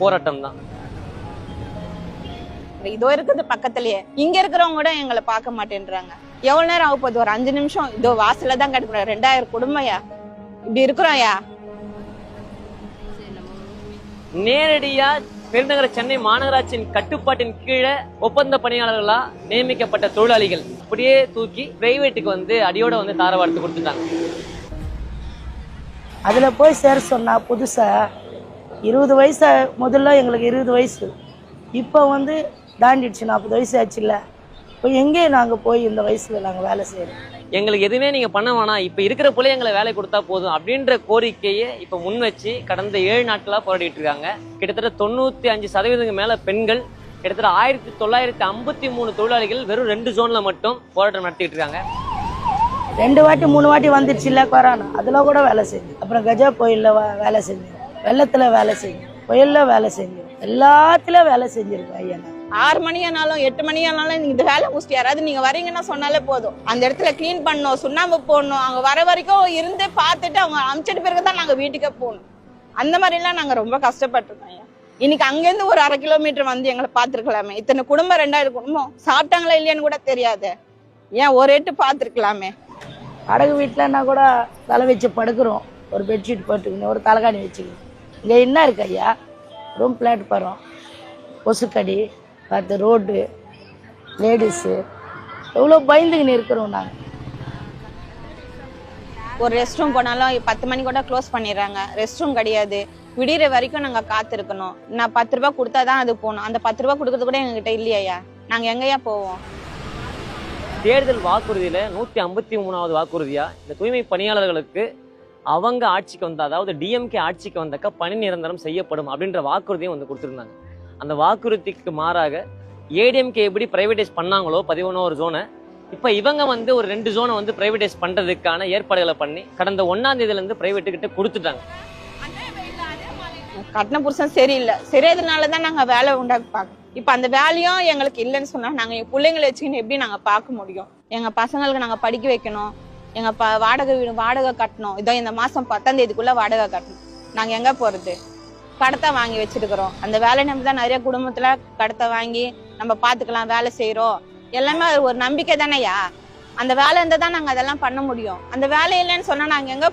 போராட்டம் தான் இதோ இருக்குது பக்கத்துலயே. இங்க இருக்கிறவங்க கூட எங்களை பார்க்க மாட்டேன்றாங்க. எவ்வளவு நேரம் ஆக போகுது? ஒரு அஞ்சு நிமிஷம். இதோ வாசல்ல தான் கிடக்குறோம். ரெண்டாயிரம் குடும்பம்யா? இப்படி இருக்கிறோம்யா? நேரடியா பெருநகர சென்னை மாநகராட்சியின் கட்டுப்பாட்டின் கீழே ஒப்பந்த பணியாளர்களா நியமிக்கப்பட்ட தொழிலாளிகள். அப்படியே தூக்கி பிரைவேட்டுக்கு வந்து அடியோட வந்து தாரவார்த்து கொடுத்துட்டாங்க. அதில் போய் சேர சொன்னா புதுசாக இருபது வயசு முதல்ல எங்களுக்கு இருபது வயசு. இப்போ வந்து தாண்டிடுச்சு நாற்பது வயசு ஆச்சுல்ல. இப்போ எங்கே நாங்கள் போய் இந்த வயசில் நாங்கள் வேலை செய்கிறோம் எங்களுக்கு எதுவுமே நீங்க பண்ண வேணாம். இப்ப இருக்கிற போல எங்களை வேலை கொடுத்தா போதும். அப்படின்ற கோரிக்கையை இப்ப முன் வச்சு கடந்த ஏழு நாட்களா போராடிட்டு இருக்காங்க. கிட்டத்தட்ட தொண்ணூத்தி அஞ்சு சதவீதத்துக்கு மேல பெண்கள் கிட்டத்தட்ட ஆயிரத்தி தொள்ளாயிரத்தி ஐம்பத்தி மூணு தொழிலாளிகள் வெறும் ரெண்டு ஜோன்ல மட்டும் போராட்டம் நடத்திட்டு இருக்காங்க. ரெண்டு வாட்டி மூணு வாட்டி வந்துடுச்சுல்ல கொரோனா. அதில் கூட வேலை செஞ்சோம் அப்புறம் கஜா கோயிலில் வேலை செஞ்சோம் வெள்ளத்தில் வேலை செஞ்சோம் புயலில் வேலை செஞ்சோம் எல்லாத்துலேயும் வேலை செஞ்சுருக்கோம் ஐயா. ஆறு மணி ஆனாலும் எட்டு மணி ஆனாலும் இந்த வேலை முடிச்சுட்டு யாராவது நீங்க வரீங்கன்னா சொன்னாலே போதும். அந்த இடத்துல க்ளீன் பண்ணணும் சுண்ணாம்பு போடணும். அவங்க வர வரைக்கும் இருந்து பார்த்துட்டு அவங்க அமிச்சிட்டு பிறகு தான் நாங்க வீட்டுக்கே போகணும். அந்த மாதிரிலாம் நாங்க ரொம்ப கஷ்டப்பட்டிருக்கோம் ஐயா. இன்னைக்கு அங்கேருந்து ஒரு அரை கிலோமீட்டர் வந்து எங்களை பார்த்துருக்கலாமே. இத்தனை குடும்பம் ரெண்டாயிரம் குடும்பம். சாப்பிட்டாங்களா இல்லையான்னு கூட தெரியாது. ஏன் ஒரு எட்டு பார்த்துருக்கலாமே. அடகு வீட்டிலன்னா கூட தலை வச்சு படுக்கிறோம். ஒரு பெட்ஷீட் போட்டுக்கணும் ஒரு தலைகாணி வச்சுக்கணும் இங்கே என்ன இருக்கு ஐயா? ரூம் பிளாட்பாரம் கொசுக்கடி பார்த்து ரோடு லேடிஸு எவ்வளோ பயந்துக்கின்னு இருக்கிறோம் நாங்கள் ஒரு ரெஸ்ட் ரூம் போனாலும் பத்து மணி கூட க்ளோஸ் பண்ணிடுறாங்க. ரெஸ்ட் ரூம் கிடையாது. விடிகிற வரைக்கும் நாங்க காத்திருக்கணும். நான் பத்து ரூபாய் கொடுத்தா தான் அது போகணும். அந்த பத்து ரூபாய் கொடுக்கறது கூட எங்ககிட்ட இல்லையா நாங்க எங்கேயா போவோம்? தேர்தல் வாக்குறுதியில நூத்தி ஐம்பத்தி மூணாவது வாக்குறுதியா? இந்த தூய்மை பணியாளர்களுக்கு அவங்க ஆட்சிக்கு வந்த அதாவது டிஎம்கே ஆட்சிக்கு வந்தாக்கா பணி நிரந்தரம் செய்யப்படும் அப்படின்ற வாக்குறுதியும் வந்து கொடுத்துருந்தாங்க. அந்த வாக்குறுதிக்கு மாறாக ஏடிஎம்கே எப்படி பிரைவேடைஸ் பண்ணாங்களோ பதினொன்று ஜோனை இப்போ இவங்க வந்து ஒரு ரெண்டு ஜோனை வந்து பிரைவேடைஸ் பண்ணுறதுக்கான ஏற்பாடுகளை பண்ணி கடந்த ஒன்றாம் தேதியிலேருந்து பிரைவேட்டுக்கிட்ட கொடுத்துட்டாங்க. கட்டின புருஷன் சரியில்லை. சரியாதனால தான் நாங்கள் வேலை உண்டாக்கி பார்க்கணும் இப்போ அந்த வேலையும் எங்களுக்கு இல்லைன்னு சொன்னால் நாங்கள் என் பிள்ளைங்களை வச்சுக்கின்னு எப்படி நாங்கள் பார்க்க முடியும்? எங்கள் பசங்களுக்கு நாங்கள் படிக்க வைக்கணும். எங்க ப வாடகை வீடு வாடகை கட்டணும். இதோ இந்த மாசம் பத்தாம் தேதிக்குள்ள வாடகை கட்டணும். நாங்க எங்க போறது? கடத்தை வாங்கி வச்சிருக்கிறோம். அந்த வேலை நம்பி தான் நிறைய குடும்பத்துல கடத்தை வாங்கி நம்ம பாத்துக்கலாம் வேலை செய்யறோம் எல்லாமே ஒரு நம்பிக்கை தானேயா? அந்த வேலை இருந்தால் தான் நாங்கள் அதெல்லாம் பண்ண முடியும். அந்த வேலை இல்லைன்னு சொன்னா நாங்கள் எங்க